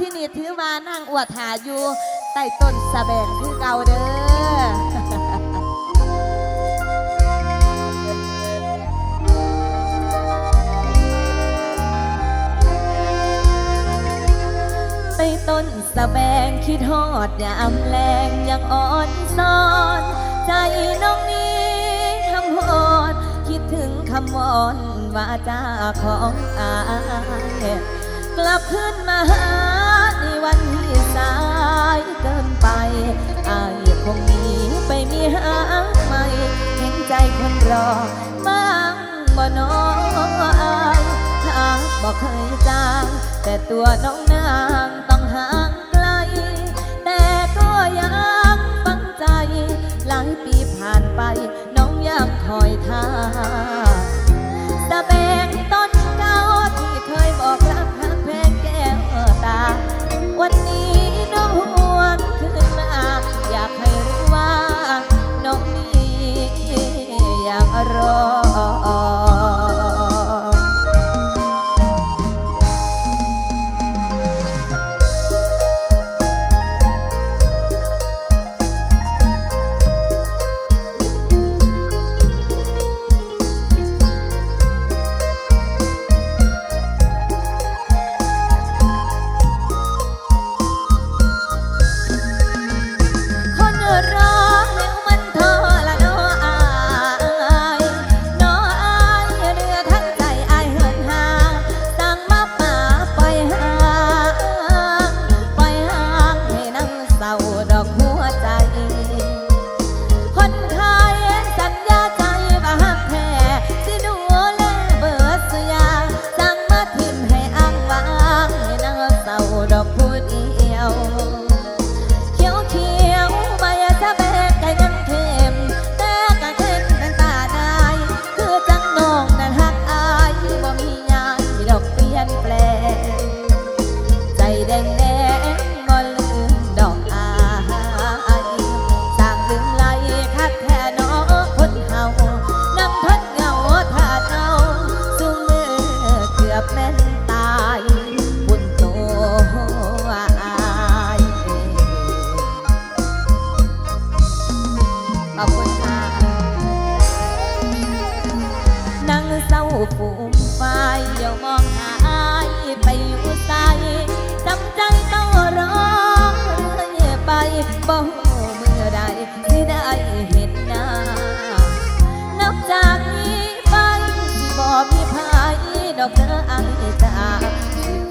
ที่นี่ถือว่านั่งอวดหาอยู่ใต้ต้นสะแบงคือเก่าเด้อใต้ต้นสะแบงคิดฮอดอย่ามแรงยังอ่อนซ้อน ใจน้องนี้ทำหอด คิดถึงคำวอนว่าจาของอายกลับขึ้นมาหา วันที่สายเกินไปอายคงหนีไปมีหาใหม่เห็นใจคนรอบ้างบ่น้ออายถ้าบอกเคยจาง แต่ตัวน้องนางต้องห่างไกล แต่ก็ยังฝังใจ หลายปีผ่านไป น้องยังคอยทาต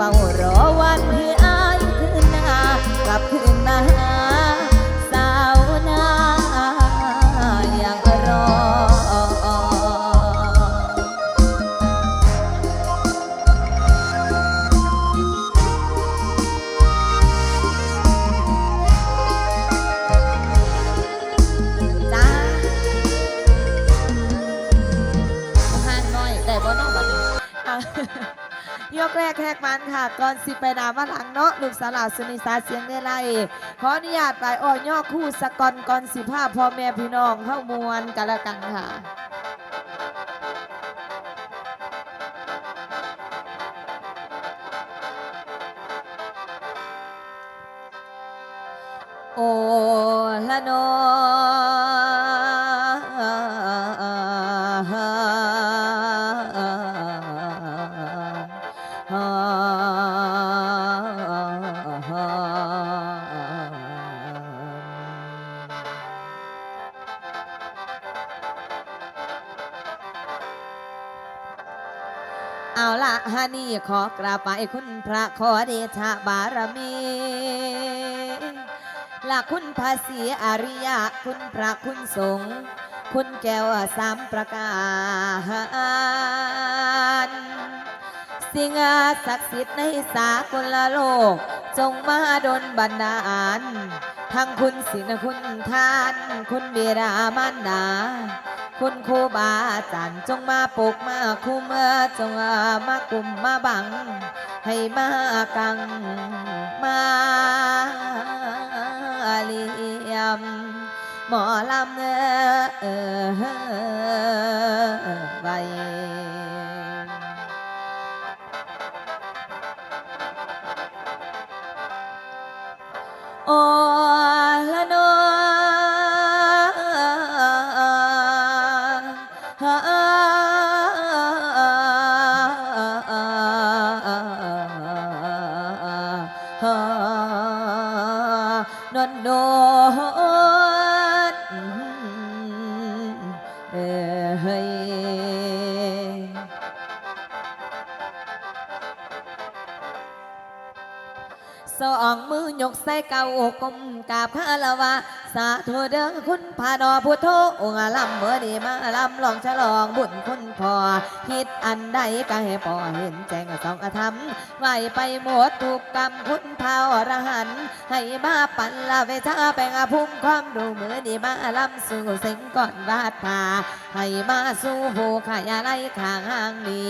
สิ ยกแรกมันค่ะ ก่อนสิไปนามาหลังเนาะลูกสาวหลาสุนิสาเสียงเนไลขออนุญาตไปอ่อยย่อคู่สกอนก่อนสิภาพพ่อแม่พี่น้องเข้ามวลกันล้วกันค่ะโอละนอ ขอกราบไปคุณพระขอเดชะบารมีละคุณภาษีอริยะคุณพระคุณสงฆ์คุณแก้วสามประการสิ่งศักดิ์สิทธิ์ในสากลโลก จงมาดลบันดาลทั้งคุณศีลคุณทาน คุณเบรามารดา คุณครูบาอาจารย์จงมาปกมาคุมจงมากลุ่มมาบัง ให้มากังมาเลียม หมอลำเออไว้โอ้ สองมือยกใส่เก่ากลมกราบคารวะ สาธุเด้อคุณพาดอพุทโธองค์ลำเมื่อดีมาลำลองฉลองบุญคุณพ่อคิดอันใดก็ให้พ่อเห็นแจ้งสองอธรรมไหวไปหมดทุกกรรมคุณพาอรหันให้มาปันละเวชาแปลงอภูมิความรู้มือดีมาลำสู่เสียงก่อนวาดผาให้มาสู่ผู้ขายาไล่ขางห่างหนี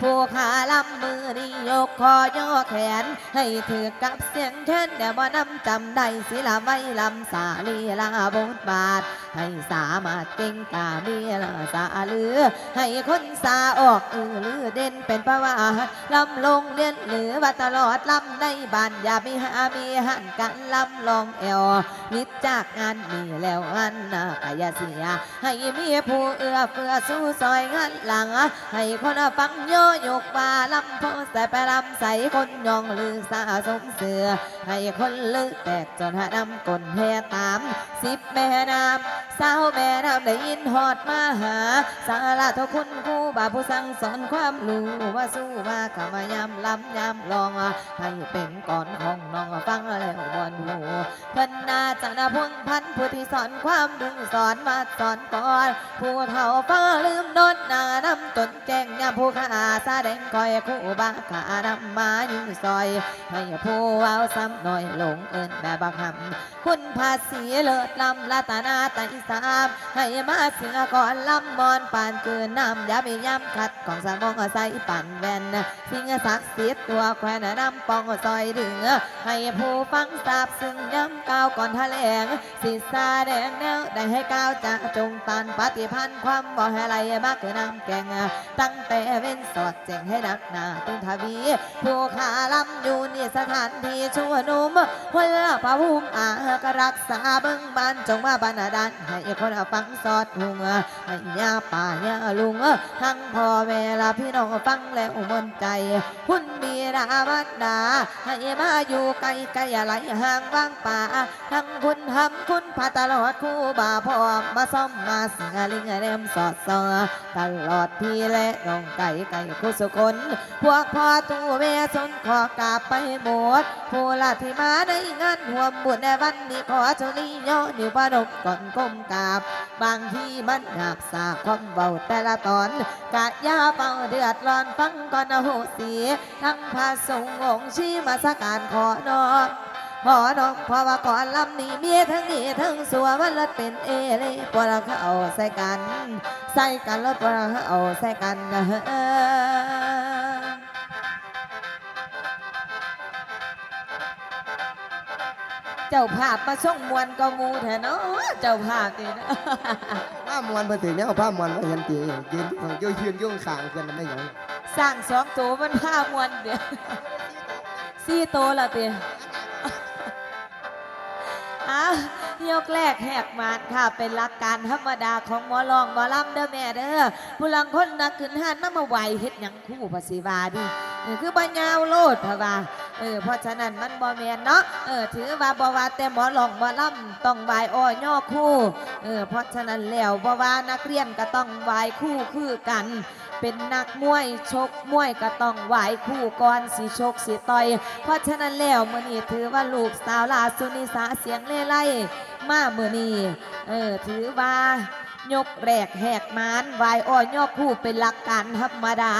ผู้ขาลำมือดียกคอย่แขน ให้ถือกับเสียงแค้นเดี๋ยวมานำจำได้ศิลาไว้ลำสาลีลาบทบาท ให้สามารถเก่งกาเมียลาสาลือ ให้คนสาออกอือลือเด่นเป็นประวัติลำลงเลียนหรือว่าตลอดลำในบ้านอย่ามีหามีหันกันลำลองเอวนิดจากงานนี้แล้วอันน่ะกายเสีย ให้มีผู้เอื้อเฟื้อสู้ซอยงานหลัง ให้คนฟังโยโยกบาลำโพใส่ไปลำใส่คนยองลือสาสมเสือ ให้คนลือแตกจนหาดำกลแห่ตามสิบแม่น้ำสาวแม่น้ำได้ยินฮอดมาหา สาระทุกคุณครูบาผู้สั่งสอนความรู้ว่าสู้มาขามายำลำยำลองให้เป็นก่อนของน้องฟังแล้วบอนหูเพิ่นนาจะนาพงพันผู้ที่สอนความดึงสอนมาสอนก่อนผู้เฒ่าฟ้าลืมโดนนานำจนแจ้งยามผู้ขาแสดงคอยคู่บาขานำมายู่ซอย ให้ผู้เว้าซ้ำหน่อยหลงเอินแบบบักหำคุณภาษีเลิศลำละตานาไตสามให้มาเสือก่อนลำมอนปานเกินน้ำยามีย้ำขัดของสามองใส่ปั่นแวนสิ่งศักดิ์สิทธิ์ตัวแควนน้ำปองซอยดึงให้ผู้ฟังทราบซึ่งย้ำก้าวก่อนแถลงสิสาแดงแนวได้ให้ก้าวจากจงตันปฏิพันธ์ความบ่ให้ไหลมากคือน้ำแกงตั้งแต่เว้นสอดแจงให้นักหนาตึงทวีผู้ขาลำอยู่นี่สถานที่ชั่วนุ่มหัวละพระภูมิอากรักษาเบงบ้านจงมาบรรดาลให้คนฟังสอดหุงให้ยาป่ายาลุงทั้งพ่อแม่ละพี่น้องฟังแล้วมนใจคุณมีราบัดดาให้มาอยู่ไกลไกลไหลห่างว่างป่า ทั้งคุณทำคุณพาตลอดคู่บาพร้อมมาซ่อมมาสิงลิงเรมสอดซอตลอดพี่และน้องไก่ไก่คู่สุคนพวกพ่อตู้แม่สนขอกราบไปหมดผู้ละที่มาในงานห่วมบุญในวันนี้ขอจ้านี้ย่อนิ้วพนมก่อนก้มกราบบางที่มันหาบสาความเบาแต่ละตอนกะยาเป่าเดือดร้อนฟังก่อนนะโหสีทั้งพระสงฆ์องค์ชี้มาสักการขอนอบขอนอบเพราะว่าก่อนลำนี้เมียทั้งนี้ทั้งสัวมันละเป็นเอเลยปวดเราเขาใส่กัน ใส่กันแล้วปวดเราเขาใส่กันเฮ้ เจ้าภาพมาส่งมวนก็มูแท้เนาะเจ้าภาพนี่นะผ้ามวนมาถึงเนี่ยเอาผ้ามวนมาเห็นตียืนของโยยืนโยุ่งขางกันไม่หยังสร้างสองตัวมันผ้ามวนเดียวสี่ตัวละเตียอ้าวยกแรกแหกมานค่ะ เป็นหลักการธรรมดาของหมอลองหมอลำเด้อแม่เด้อผู้ลังคนนักขึ้นห้านน้ำมาไหวเฮ็ดหยังคู่ภาษีวาดิเออคือบ่ยาวโลดพะว่า เออเพราะฉะนั้นมันบ่แมนเนาะเออถือว่าบ่ว่าแต่หมอลองหมอลำต้องไหวอ้อย่อคู่เออเพราะฉะนั้นแล้วบ่ว่านักเรียนก็ต้องไหวคู่คือกัน เป็นนักมวยชกมวยก็ต้องไหวคู่ก่อนสิชกสิต่อย เพราะฉะนั้นแล้วมื้อนี้ถือว่าลูกสาวลาสุนิสาเสียงเล่ไล่มาเมื้อนี้เออถือว่า ยกแรกแหกมานวายอ้อยอคู่เป็นหลักการธรรมดา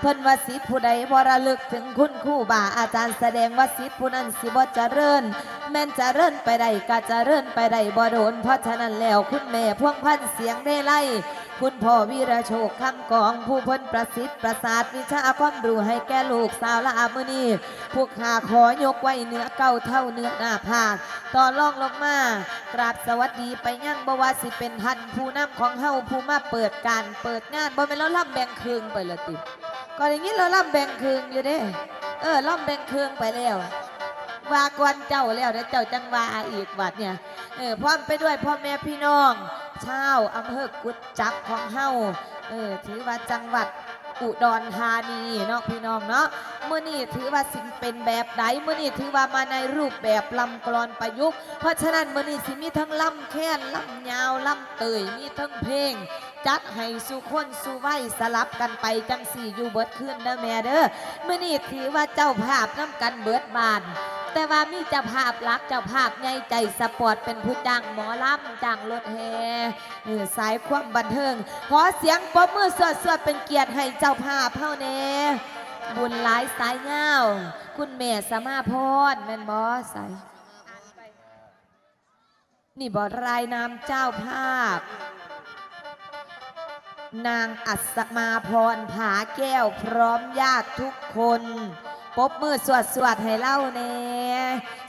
เพิ่นว่าสิทธิ์ผู้ใดบ่ระลึกถึงคุณคู่บาอาจารย์แสดงว่าสิทธิ์ผู้นั้นสิบ่เจริญ แม่นเจริญไปได้ก็เจริญไปได้บ่โดน เพราะฉะนั้นแล้วคุณแม่พ่วงพันเสียงได้ไล่ คุณพ่อวีระโชคคำกอง ผู้พ้นประสิทธิ์ประสาทวิชาความรู้ให้แก่ลูกสาวละอามือนี้พวกข้าขอยกไว้เนื้อเก่าเท่าเนื้อหน้าผากต่อล่องลงมากราบสวัสดีไปยังบวาสิเป็นท่านผู้นำของเฮาผู้มาเปิดการเปิดงานบ่เป็นเราล่ำแบ่งครึ่งไปละติก่อนอย่างนี้เราล่ำแบ่งครึ่งอยู่เด้ เออล่ำแบ่งครึ่งไปแล้ว ว่าก่อนเจ้าแล้วเดี๋ยวเจ้าจังว่าอีกบัดเนี่ยเออพร้อมไปด้วยพ่อแม่พี่น้องชาวอำเภอกุดจับของเฮาเออถือว่าจังหวัดอุดรธานีเนาะพี่น้องเนาะเมื่อนี้ถือว่าสิ่งเป็นแบบใดมื่อนี้ถือว่ามาในรูปแบบลำกลอนประยุกต์ เพราะฉะนั้นเมื่อนี้สิมีทั้งลำแค้นลำยาวลำเตยมีทั้งเพลง จัดให้สุคนสุไวสลับกันไปจังสี่อยู่เบิดขึ้นเด้อแม่เด้อเมื่อนี้ถือว่าเจ้าภาพน้ำกันเบิดบาน แต่ว่ามีเจ้าภาพรักเจ้าภาพใหญ่ใจสปอร์ตเป็นผู้จ้างหมอลำจ้างรถแห่เออสายความบันเทิง ขอเสียงปรบมือสวดสวดเป็นเกียรติให้เจ้าภาพเฮาแน่บุญหลายสายเงาคุณแม่สมาพรแม่นบอสายนี่บอรายนามเจ้าภาพ นางอัศมาพรผาแก้วพร้อมญาติทุกคน ปบมือสวดสวดให้เล่าแน่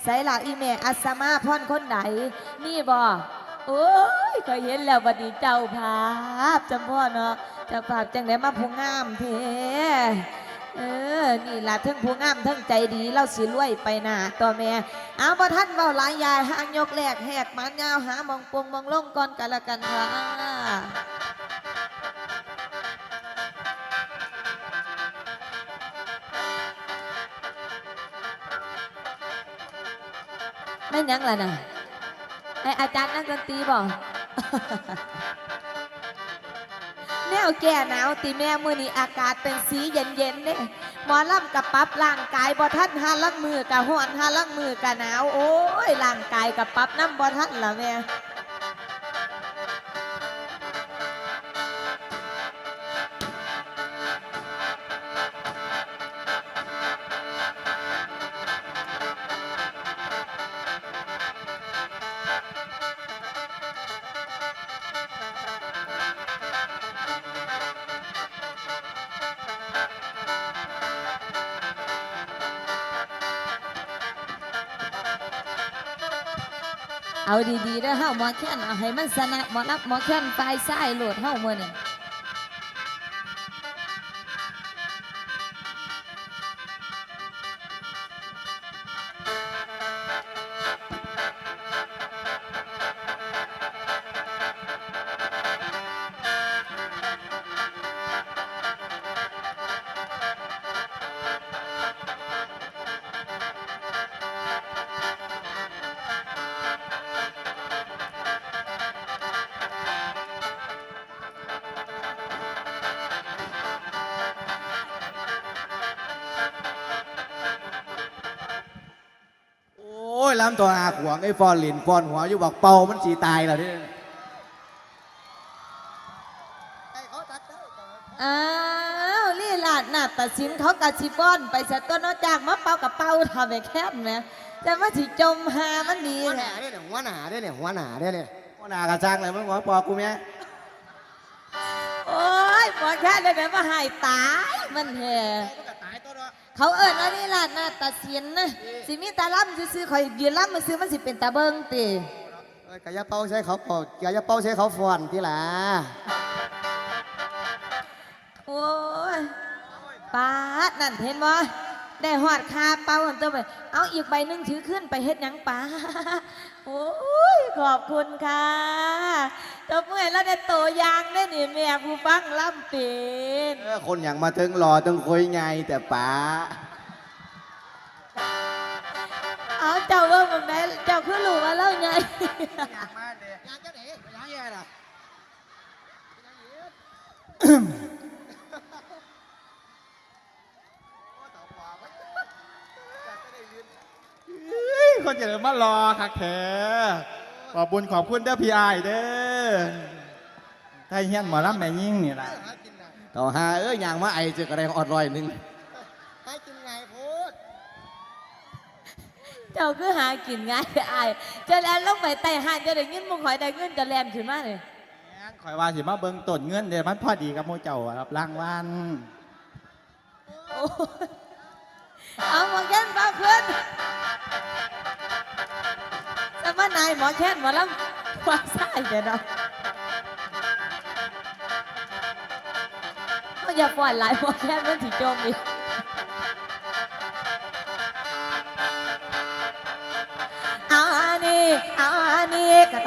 ใส่หลักอีเมอัศมาพรคนไหน นี่บอโอ้ยเคยเห็นแล้วบัดนี้เจ้าภาพจำพ่อเนาะเจ้าภาพจังไดมาผู้งามเทเออ นี่ล่ะทั้งผู้งามทั้งใจดีเล่าสิรวยไปหนาตัวแม่ เอาบ่ท่านเบาหลายยายหางยกแหลกแหกมันยาวหามองปวงมองลงก่อนกันละกันค่ะ ไม่นหยังล่ะนะไออาจารย์นักดนตรีบอกแนวแก่หนาวตีแม่มือนี้อากาศเป็นสีเย็นๆเนี่ยหมอลำกับปั๊บร่างกายบอทันหาลักมือกับหอนหาลักมือกับหนาว โอ้ยร่างกายกับปั๊บน้ำบอทันละแม่ เอาดีๆเด้อเฮาหมอแค้นเอาให้มันสนะหมอรับหมอแค้นปลายสายโหลดเฮามื้อนี่ ยล้ำตัวอาขวางไอ้ฟอนหลินฟอนหัวอยู่บอกเป่ามันสีตายแล้วนี่ให้เขาตัดเด้ออ้าวลีลาดหน้าตัดสินเขากะสิป้อน ไปซะตัวเนอกจากมาเป่ากับเป่าทำไปแค้นแหมแต่ว่าสิจมหามันดีหัวหแหน้าละเนี่ยหัวหน้าเนี่ยหัวหน้าเนี่ยหัวหน้ากระจ้างเลยมันหัวปอกูแม่โอ้ยหมอแค้นเลยแหมมาใหายตายมันแห่มันก็ตายตัว เนาะเขาเอิ้นว่าลีลาดหน้าตัดสินนะสิมีตาล่ำซื่อๆคอยยืนล่ำมาซื้อมันสิเป็นตาเบิงติเอ้ยกะอยาเป่าใช้เขาปอกกะอยาเป่าใช้เขาฟอนที่หล่ะโอ้ยป้าดนั่นเห็นบ่ ได้หอดคาเป่าอันตัวไปเอาอีกใบหนึงถือขึ้นไปเฮ็ดหยังป้าโอ้ยขอบคุณค่ะตบมือให้แล้วได้โตอยางได้นี่แม่ผู้ฟังล่ำเป็นเออคนอย่างมาถึงรอต้องคุยไงแต่ป๋าเอาเจ้าว่ามันแม่เจ้าคือลูกว่าเล่าไงอยากมาเลยอยากจะไหนอยากแย่น่ะ คนจะมารอคักแท้ขอบบุญขอบคุณเด้อพี่ไอายเด้อไทยเฮียนหมอลำแม่ยิ่งนี่ล่ะหากินได้ต่อหาเอ้ยอย่างมาไอเจอกระไรออดรอยหนึ่งหากินไงพูดเจ้าคือหากินง่ายอายเจะแลนลงไปไต่หานจะได้เงินมึงหอยได้เงินจะแลนขึ้นมาเลยคอยว่าสิมาเบิ่งต้นเงินเดี๋ยวมันพอดีกับโมเจ้าครับรางวัลโอ้ยเอาหมอแค้นมาขึ้นสมานายหมอแค้นหมอลำความใส่เดี๋ยวเนาะเขาอย่าปล่อยหลายหมอแค้นมันถิจมอีก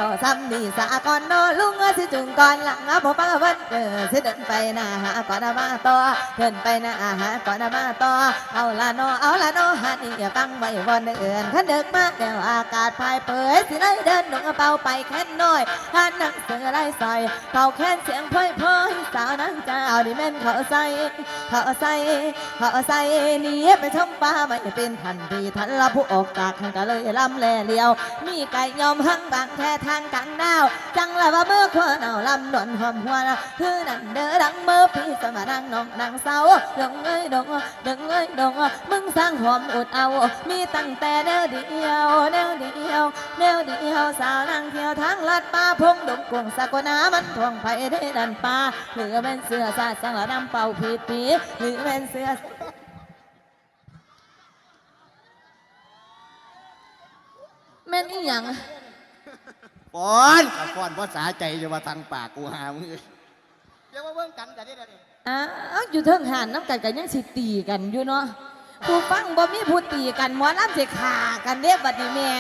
ต่อซ้ำนี่สาก่อนโนลุงสิจุงก่อนหลังอะบ่ป้าวันเออสิเดินไปหน้าหาก่อนมาต่อเดินไปหน้าหาก่อนมาต่อเอาละโนเอาละโนฮันนี่อย่าฟังไว้วันเอื่นขันเดึกมากเดี๋ยวอากาศพายเผยสิเลยเดินหนุ่งกระเป๋าไปแค่น้อยท่านนังเสือไรใส่เป่าแค่เสียงพ่อยพ่อยสาวนังเจ้าดิแม่นเขาใส่เขาใส่เขาใส่นีไปชมป่าไม่เป็นทันทีทันละผู้ออกจากทางก็เลยลำแลเลียว มีไก่ยอมหังบางแค่ทางกันดาว จังละว่าเมื่อคนเอาลำดวนหอมหัวนะคือนั่นเด้อดังเมื่อพี่สมานังน้องนางเศร้าดงเอ้ยดงดงเอ้ยดงมึงสร้างหอมอุดเอา มีตั้งแต่แนวเดียวแนวเดียวแนวเดียวสาวนางเที่ยวทางลัดป่าพงดงกวงสะกนามันทวงไผ่ได้ดันป่าหรือเป็นเสือสาสังละนำเป่าผิดผีหรือเป็นเสือแม่นอีหยัง ป้อนกับป้อนภาษาใจจะมาทางปากกูหามึงเดี๋ยวมาเบิ่งกันกันได้เด้ออ้าวอยู่เทิงหานน้ำกันกันยังสิตีกันอยู่เนาะผู้ฟังบ่มีผู้ตีกันหมอลำสิขากันเด้บัดนี้แม่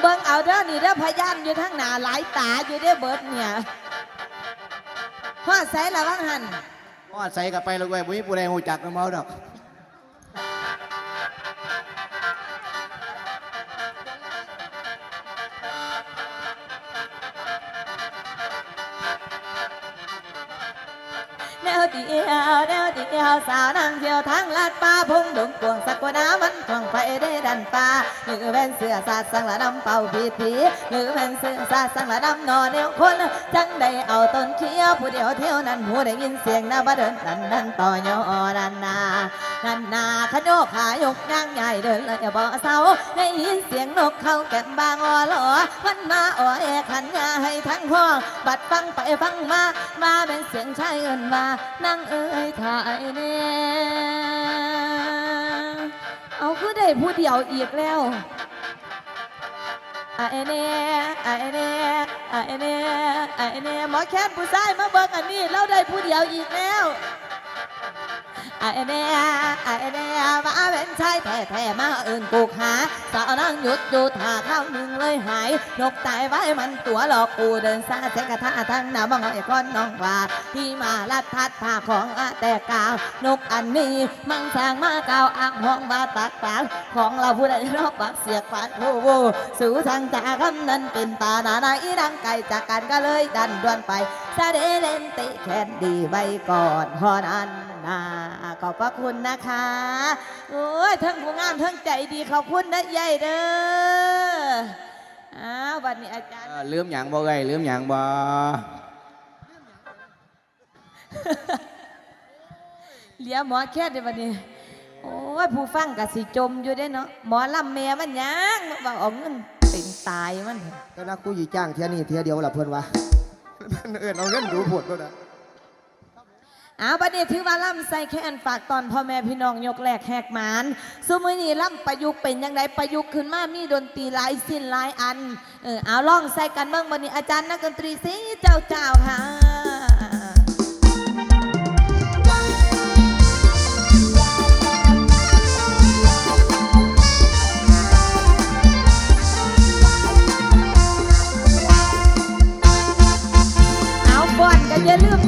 เบิ่งเอาเด้อนี่เด้อพยานอยู่ทั้งหน้าหลายตาอยู่เด้อเบิดเนี่ยพ่อใส่ละวังหันป้อนใส่กับไปแล้วเว้ยบ่มีผู้ใดฮู้จักน้ำเมาดอก แนวเดียวสาวนางเที่ยวทางลาดป่าพงดงกวงสักกว่าน้ำมันท่องไปได้ดันป่าหรือเป็นเสือสาดสังละน้ำเป่าผีผีหรือเป็นเสือสาดสังละน้ำนอนแนวคนจังได้เอาต้นเขียวผู้เดียวเที่ยวนั้นหูได้ยินเสียงน้าบ้าเดินนันนันต่อยอนันนา นันนาขโยกขายกนางใหญ่เดินเลยบ่เศร้าได้ยินเสียงนกเข้าแก้มบางอหลอมันมาอ่อแอขันยาให้ทั้งห้องบัดฟังไปฟังมามาเป็นเสียงชายเอินว่านั่งเอ้ยถ่ายแน่เอาคือได้ผู้เดียวอีกแล้วไอ้เน่ไอ้เน่ไอ้เน่ไอ้เน่หมอแค้นผู้ชายมาเบิ่งอันนี้เราได้ผู้เดียวอีกแล้ว ไอ้เน่ไอ้เน่มาเป็นชายแท้ๆมาเอื่นกูหาสาวนั่งหยุดอยู่ท่าข้าวหนึ่งเลยหายนกตายไว้มันตัวหลอกกูเดินซาเสกกระทะทั้งหน้าบังเอาไอ้ก้อนน้องว่าที่มาลัดพัดผ้าของอาแต่กาวนกอันนี้มังสางมาเกาวอ่างห้องมาตักปากของเราผู้ใดรอบปากเสียกปานโอ้โหสู่ทางจากคำนั้นเป็นตาหนาในดังไก่จากกันก็เลยดันดวนไปซาเดเลนติแคนดีใบก่อนฮอนอัน นาขอบพระคุณนะคะ โอ้ยทั้งผู้งามทั้งใจดีขอบคุณนะใหญ่เด้ออ้าววันนี้อาจารย์เออลืมหยังบ่เอ้ยลืมหยังบ่เหลียหมอแค่เดี๋ยววันนี้ โอ้ยผู้ฟังกับสิจมอยู่ได้เนาะหมอลำแม่มันยังมันบอกเอาเงินเป็นตายมันเถอะก็นักกูสิจ้างเที่ยนี้เที่ยเดียวล่ะเพิ่นว่ามันเอิ้นเอาเงินดูโพดโลดอะ เอาบัดนี้ถือว่าล่ำใส่แค่นฝากตอนพ่อแม่พี่น้องยกแหลกแหกหมานสมัยนี้ล่ำประยุกต์เป็นยังไงประยุกต์ขึ้นมามีดนตรีหลายสิ้นหลายอันเออเอาล่องใส่กันเบิ่งบัดนี้อาจารย์นักดนตรีสิเจ้าเจ้าค่ะเอาก่อนก็อย่าลืม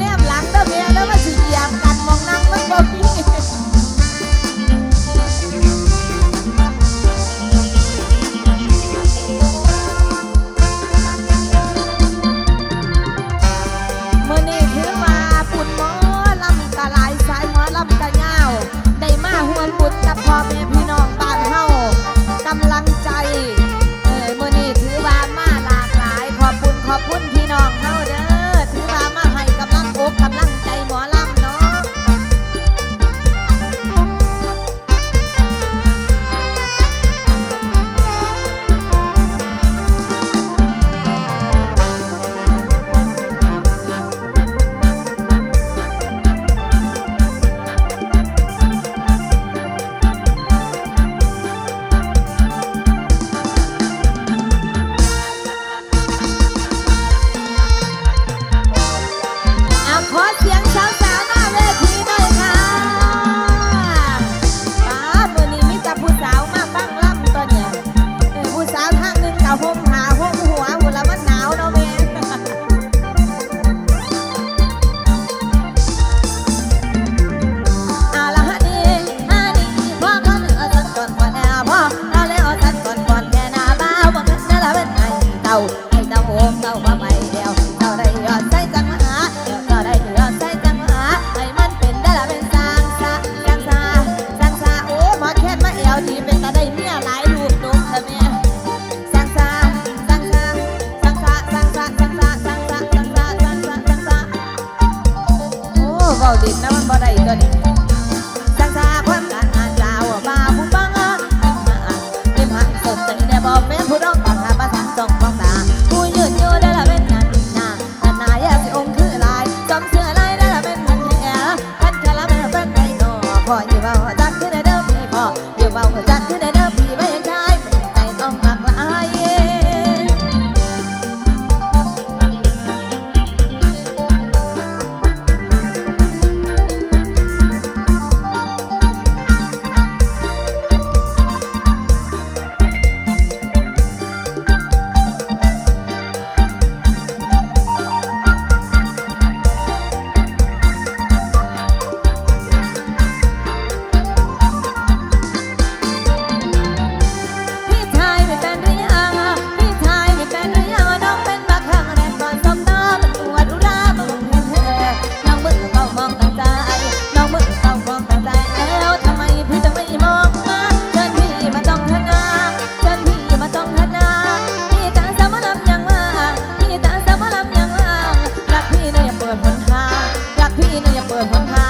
我有朋友。